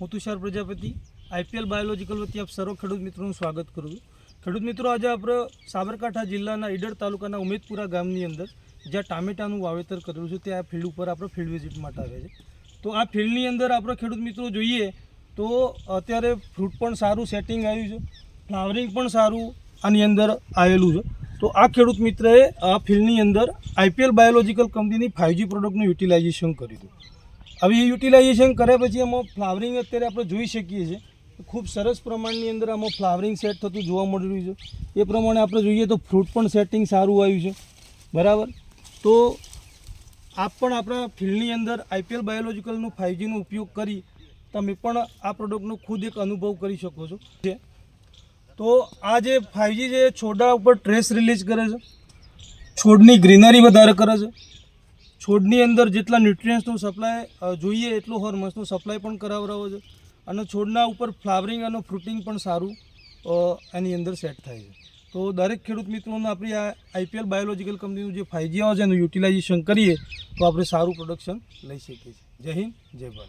હું Tushar Prajapati, IPL biological વતી આપ સર્વ ખેડૂત મિત્રોનું સ્વાગત કરું છું. ખેડૂત મિત્રો, આજે આપણે સાબરકાંઠા જિલ્લાના ઈડર તાલુકાના ઉમેદપુરા ગામની અંદર જ્યાં ટામેટાનું વાવેતર કરેલું છે, ત્યાં ફિલ્ડ ઉપર આપણે ફિલ્ડ વિઝિટ માટે આવ્યા છે. તો આ ફિલ્ડની અંદર આપણે ખેડૂત મિત્રો જોઈએ તો અત્યારે ફ્રૂટ પણ સારું સેટિંગ આવ્યું છે, ફ્લાવરિંગ પણ સારું આની અંદર આવેલું છે. તો આ ખેડૂત મિત્રએ આ ફિલ્ડની અંદર આઈપીએલ બાયોલોજીકલ કંપનીની ફાઇવજી પ્રોડક્ટનું યુટિલાઇઝેશન કર્યું હતું. હવે એ યુટિલાઇઝેશન કર્યા પછી એમાં ફ્લાવરિંગ અત્યારે આપણે જોઈ શકીએ છીએ. ખૂબ સરસ પ્રમાણની અંદર આમાં ફ્લાવરિંગ સેટ થતું જોવા મળી રહ્યું છે. એ પ્રમાણે આપણે જોઈએ તો ફ્રૂટ પણ સેટિંગ સારું આવ્યું છે. બરાબર? તો આપ પણ આપણા ફિલ્ડની અંદર આઈપીએલ બાયોલોજીકલનું ફાઇવજીનો ઉપયોગ કરી તમે પણ આ પ્રોડક્ટનો ખુદ એક અનુભવ કરી શકો છો. છે? તો આ જે ફાઇવજી જે છોડા ઉપર ટ્રેસ રિલીઝ કરે છે. છોડની ગ્રીનરી વધારે કરે છે. છોડની અંદર જેટલા ન્યુટ્રિયન્ટ્સનો સપ્લાય જોઈએ એટલું હોર્મોન્સનો સપ્લાય પણ કરાવરાવો છે. અને છોડના ઉપર ફ્લાવરિંગ અને ફ્રૂટિંગ પણ સારું એની અંદર સેટ થાય છે. તો દરેક ખેડૂત મિત્રોને આપણી આ આઈપીએલ બાયોલોજીકલ કંપનીનું જે આવે છે એનું યુટિલાઇઝેશન કરીએ, તો આપણે સારું પ્રોડક્શન લઈ શકીએ છીએ. જય હિન્દ, જય ભારત.